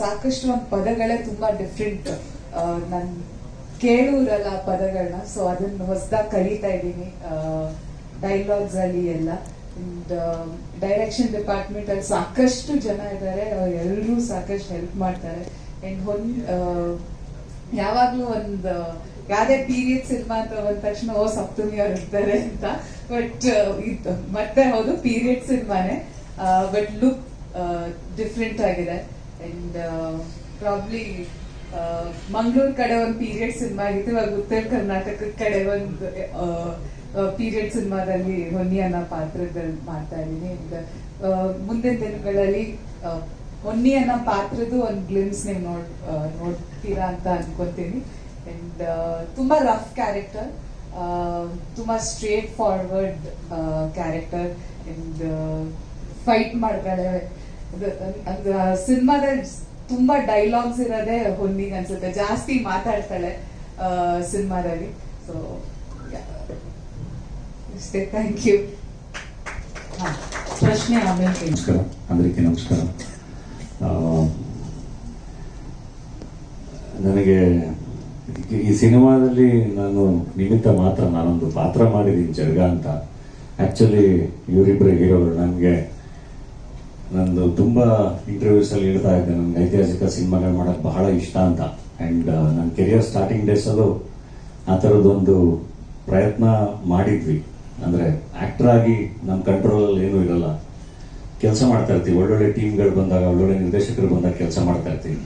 ಸಾಕಷ್ಟು ಒಂದು ಪದಗಳೇ ತುಂಬಾ ಡಿಫ್ರೆಂಟ್ ನಾನು ಆ ಪದಗಳನ್ನ ಸೊ ಅದನ್ನ ಹೊಸದಾಗಿ ಕಲಿತಾ ಇದ್ದೀನಿ ಡೈಲಾಗ್ಸ್ ಅಲ್ಲಿ ಎಲ್ಲ. ಡೈರೆಕ್ಷನ್ ಡಿಪಾರ್ಟ್ಮೆಂಟ್ ಅಲ್ಲಿ ಸಾಕಷ್ಟು ಜನ ಇದ್ದಾರೆ ಎಲ್ಲರೂ ಸಾಕಷ್ಟು ಹೆಲ್ಪ್ ಮಾಡ್ತಾರೆ. ಅಂಡ್ ಹೊನ್ ಯಾವಾಗ್ಲೂ ಒಂದು ಯಾವ್ದೇ ಪೀರಿಯಡ್ ಸಿನಿಮಾ ಅಂತ ಬಂದ ತಕ್ಷಣ, ಓ, ಸಪ್ತಮಿ ಅವ್ರು ಇರ್ತಾರೆ ಅಂತ. ಬಟ್ ಮತ್ತೆ ಹೌದು ಪೀರಿಯಡ್ ಸಿನಿಮಾನೇ ಬಟ್ ಲುಕ್ ಡಿಫ್ರೆಂಟ್ ಆಗಿದೆ. ಅಂಡ್ ಪ್ರಾಬ್ಲಿ ಮಂಗಳೂರು ಕಡೆ ಒಂದು ಪೀರಿಯಡ್ ಸಿನಿಮಾ ಆಗಿತ್ತು. ಇವಾಗ ಉತ್ತರ ಕರ್ನಾಟಕದ ಕಡೆ ಒಂದು ಪೀರಿಯಡ್ ಸಿನಿಮಾದಲ್ಲಿ ಹೊನ್ನಿ ಅನ್ನೋ ಪಾತ್ರದಲ್ಲಿ ಮಾಡ್ತಾ ಇದ್ದೀನಿ. ಆ, ಮುಂದಿನ ದಿನಗಳಲ್ಲಿ ಹೊನ್ನಿ ಅನ್ನೋ ಪಾತ್ರದ್ದು ಒಂದು ಗ್ಲಿಮ್ಸ್ ನೀವು ನೋಡ್ ಆ, ನೋಡ್ತೀರಾ ಅಂತ ಅನ್ಕೋತೀನಿ. ಅಂಡ್ ತುಂಬಾ ರಫ್ ಕ್ಯಾರೆಕ್ಟರ್ ತುಂಬಾ straightforward character and fight ಮಾಡ್ತಾಳೆ. ಸಿನಿಮಾದಲ್ಲಿ ತುಂಬಾ ಡೈಲಾಗ್ಸ್ ಇರೋದೇ ಹೊನ್ನಿಗೆ ಅನ್ಸುತ್ತೆ ಜಾಸ್ತಿ ಮಾತಾಡ್ತಾಳೆ ಸಿನಿಮಾದಲ್ಲಿ ಸೊ ಇಷ್ಟೇ ಥ್ಯಾಂಕ್ ಯು ಹಾ, ಪ್ರಶ್ನೆ ಆಮೇಲೆ ಕೇಳಿ ನಮಸ್ಕಾರ అందరికీ ನಮಸ್ಕಾರ ಆ, ನನಗೆ ಈ ಸಿನಿಮಾದಲ್ಲಿ ನಾನು ನಿಮಿತ್ತ ಮಾತ್ರ ನಾನೊಂದು ಪಾತ್ರ ಮಾಡಿದ್ದೀನಿ ಜರ್ಗ ಅಂತ ಆ್ಯಕ್ಚುಲಿ ಇವರಿಬ್ಬರು ಹೀರೋಗಳು ನನಗೆ ನಂದು ತುಂಬ ಇಂಟರ್ವ್ಯೂಸಲ್ಲಿ ಹೇಳ್ತಾ ಇದ್ದೆ ನನಗೆ ಐತಿಹಾಸಿಕ ಸಿನಿಮಾಗಳು ಮಾಡೋಕ್ಕೆ ಬಹಳ ಇಷ್ಟ ಅಂತ. ಆ್ಯಂಡ್ ನನ್ನ ಕೆರಿಯರ್ ಸ್ಟಾರ್ಟಿಂಗ್ ಡೇಸಲ್ಲೂ ಆ ಥರದ್ದೊಂದು ಪ್ರಯತ್ನ ಮಾಡಿದ್ವಿ. ಅಂದರೆ ಆಕ್ಟರ್ ಆಗಿ ನಮ್ಮ ಕಂಟ್ರೋಲಲ್ಲಿ ಏನೂ ಇರಲ್ಲ. ಕೆಲಸ ಮಾಡ್ತಾ ಇರ್ತೀವಿ. ಒಳ್ಳೊಳ್ಳೆ ಟೀಮ್ಗಳು ಬಂದಾಗ, ಒಳ್ಳೊಳ್ಳೆ ನಿರ್ದೇಶಕರು ಬಂದಾಗ ಕೆಲಸ ಮಾಡ್ತಾ ಇರ್ತೀವಿ.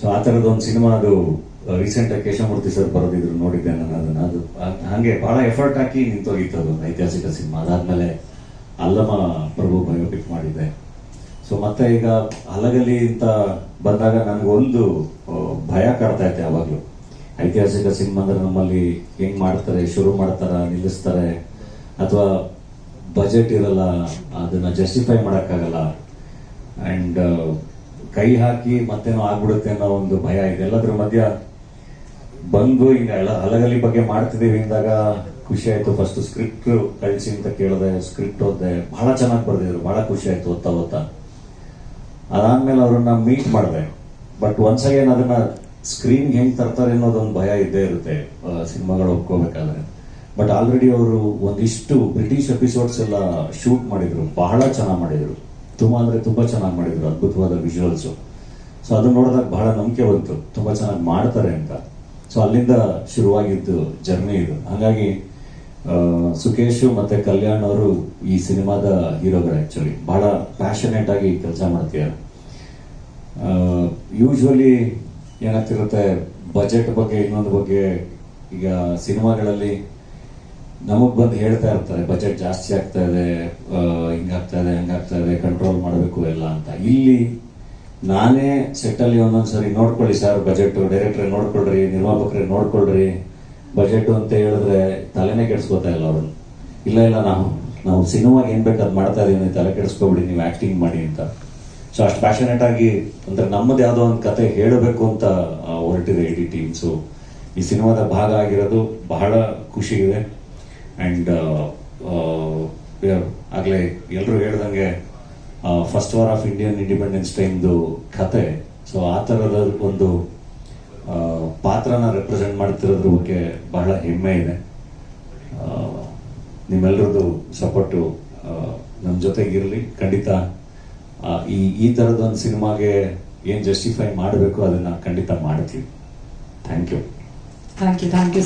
ಸೊ ಆ ಥರದ್ದೊಂದು ಸಿನಿಮಾ ಅದು ರೀಸೆಂಟ್ ಆಗಿ ಕೇಶವಮೂರ್ತಿ ಸರ್ ಬರೋದಿದ್ರು, ನೋಡಿದ್ದೆ ನಾನು ಅದನ್ನು. ಅದು ಹಾಗೆ ಬಹಳ ಎಫರ್ಟ್ ಹಾಕಿ ನಿಂತೋಗಿತ್ತು ಅದು ಐತಿಹಾಸಿಕ ಸಿನಿಮಾ. ಅದಾದ್ಮೇಲೆ ಅಲ್ಲಮ್ಮ ಪ್ರಭು ಬಯೋಪಿಕ್ ಮಾಡಿದ್ದೆ. ಸೊ ಮತ್ತೆ ಈಗ ಅಲಗಲಿ ಅಂತ ಬಂದಾಗ ನನಗೊಂದು ಭಯ ಕಾಡ್ತಾ ಇತ್ತು ಯಾವಾಗಲೂ. ಐತಿಹಾಸಿಕ ಸಿನಿಮಾ ನಮ್ಮಲ್ಲಿ ಹೆಂಗ್ ಮಾಡ್ತಾರೆ, ಶುರು ಮಾಡ್ತಾರ, ನಿಲ್ಲಿಸ್ತಾರೆ, ಅಥವಾ ಬಜೆಟ್ ಇರಲ್ಲ, ಅದನ್ನ ಜಸ್ಟಿಫೈ ಮಾಡೋಕ್ಕಾಗಲ್ಲ. ಅಂಡ್ ಕೈ ಹಾಕಿ ಮತ್ತೇನೋ ಆಗ್ಬಿಡುತ್ತೆ ಅನ್ನೋ ಒಂದು ಭಯ ಇದೆ. ಎಲ್ಲದ್ರ ಮಧ್ಯ ಬಂದು ಹಿಂಗ ಅಲಗಲಿ ಬಗ್ಗೆ ಮಾಡ್ತಿದೀವಿ ಅಂದಾಗ ಖುಷಿ ಆಯ್ತು. ಫಸ್ಟ್ ಸ್ಕ್ರಿಪ್ಟ್ ಕಳಿಸಿ ಅಂತ ಕೇಳಿದೆ ಸ್ಕ್ರಿಪ್ಟ್ ಓದಿದೆ. ಬಹಳ ಚೆನ್ನಾಗಿ ಬರ್ದಿದ್ರು. ಬಹಳ ಖುಷಿ ಆಯ್ತು ಓದ್ತಾ ಓದ್ತಾ. ಅದಾದ್ಮೇಲೆ ಅವ್ರನ್ನ ಮೀಟ್ ಮಾಡಿದೆ. ಬಟ್ ಒನ್ಸ್ ಅಗೇನ್ ಅದನ್ನ ಸ್ಕ್ರೀನ್ ಹೆಂಗ್ ತರ್ತಾರೆ ಅನ್ನೋದೊಂದು ಭಯ ಇದ್ದೇ ಇರುತ್ತೆ ಸಿನಿಮಾಗಳು ಒಪ್ಕೋಬೇಕಾದ್ರೆ. ಬಟ್ ಆಲ್ರೆಡಿ ಅವರು ಒಂದಿಷ್ಟು ಬ್ರಿಟಿಷ್ ಎಪಿಸೋಡ್ಸ್ ಎಲ್ಲ ಶೂಟ್ ಮಾಡಿದ್ರು. ಬಹಳ ಚೆನ್ನಾಗಿ ಮಾಡಿದ್ರು. ತುಂಬಾ ಅಂದ್ರೆ ತುಂಬಾ ಚೆನ್ನಾಗಿ ಮಾಡಿದ್ರು, ಅದ್ಭುತವಾದ ವಿಜುವಲ್ಸ್ ಸೊ ಅದನ್ನ ನೋಡಿದಾಗ ಬಹಳ ನಂಬಿಕೆ ಬಂತು. ತುಂಬಾ ಚೆನ್ನಾಗಿ ಮಾಡ್ತಾರೆ ಅಂತ. ಸೊ ಅಲ್ಲಿಂದ ಶುರುವಾಗಿದ್ದು ಜರ್ನಿ ಇದು. ಹಾಗಾಗಿ ಸುಕೇಶ್ ಮತ್ತೆ ಕಲ್ಯಾಣ್ ಅವರು ಈ ಸಿನಿಮಾದ ಹೀರೋಗಳು ಆಕ್ಚುಲಿ ಬಹಳ ಪ್ಯಾಷನೇಟ್ ಆಗಿ ಕೆಲಸ ಮಾಡ್ತೀಯ? ಯೂಶ್ವಲಿ ಏನಾಗ್ತಿರುತ್ತೆ ಬಜೆಟ್ ಬಗ್ಗೆ, ಇನ್ನೊಂದು ಬಗ್ಗೆ ಈಗ ಸಿನಿಮಾಗಳಲ್ಲಿ ನಮಗೆ ಬಂದು ಹೇಳ್ತಾ ಇರ್ತಾರೆ ಬಜೆಟ್ ಜಾಸ್ತಿ ಆಗ್ತಾ ಇದೆ ಹಿಂಗಾಗ್ತಾ ಇದೆ ಹಂಗಾಗ್ತಾ ಇದೆ ಕಂಟ್ರೋಲ್ ಮಾಡಬೇಕು ಎಲ್ಲ ಅಂತ. ಇಲ್ಲಿ ನಾನೇ ಸೆಟ್ಟಲ್ಲಿ ಒಂದೊಂದ್ಸರಿ ನೋಡ್ಕೊಳ್ಳಿ ಸರ್ ಬಜೆಟ್ ಡೈರೆಕ್ಟ್ರೆ ನೋಡ್ಕೊಳ್ರಿ, ನಿರ್ಮಾಪಕರೇ ನೋಡ್ಕೊಳ್ರಿ ಬಜೆಟ್ ಅಂತ ಹೇಳಿದ್ರೆ ತಲೆನೇ ಕೆಡಿಸ್ಕೋತಾ ಇಲ್ಲ ಅವ್ರನ್ನ ಇಲ್ಲ ಇಲ್ಲ, ನಾವು. ನಾವು ಸಿನಿಮಾಗೆ ಏನ್ ಅದು ಮಾಡ್ತಾ ಇದೀವಿ ತಲೆ ಕೆಡಿಸ್ಕೊಬಿಡಿ, ನೀವು ಆಕ್ಟಿಂಗ್ ಮಾಡಿ ಅಂತ. ಸೊ ಅಷ್ಟು ಪ್ಯಾಷನೇಟ್ ಆಗಿ ಅಂದ್ರೆ ನಮ್ಮದು ಯಾವುದೋ ಒಂದು ಕತೆ ಹೇಳಬೇಕು ಅಂತ ಹೊರಟಿದೆ ಇಡೀ ಟೀಮ್ಸು ಈ ಸಿನಿಮಾದ ಭಾಗ ಆಗಿರೋದು ಬಹಳ ಖುಷಿ ಇದೆ. ಅಂಡ್ ಆಗಲೇ ಎಲ್ಲರೂ ಹೇಳ್ದಂಗೆ first war of Indian independence ಟೈಮ್ದು ಕತೆ. ಸೊ ಆ ಥರದ ಒಂದು ಪಾತ್ರನ ರೆಪ್ರೆಸೆಂಟ್ ಮಾಡ್ತಿರೋದ್ರ ಬಗ್ಗೆ ಬಹಳ ಹೆಮ್ಮೆ ಇದೆ. ನಿಮ್ಮೆಲ್ಲರದ್ದು ಸಪೋರ್ಟು ನಮ್ಮ ಜೊತೆಗಿರಲಿ. ಖಂಡಿತ ಈ ಈ ಥರದೊಂದು ಸಿನಿಮಾಗೆ ಏನು ಜಸ್ಟಿಫೈ ಮಾಡಬೇಕು ಅದನ್ನ ಖಂಡಿತ ಮಾಡ್ತೀವಿ. Thank you. Thank you thank you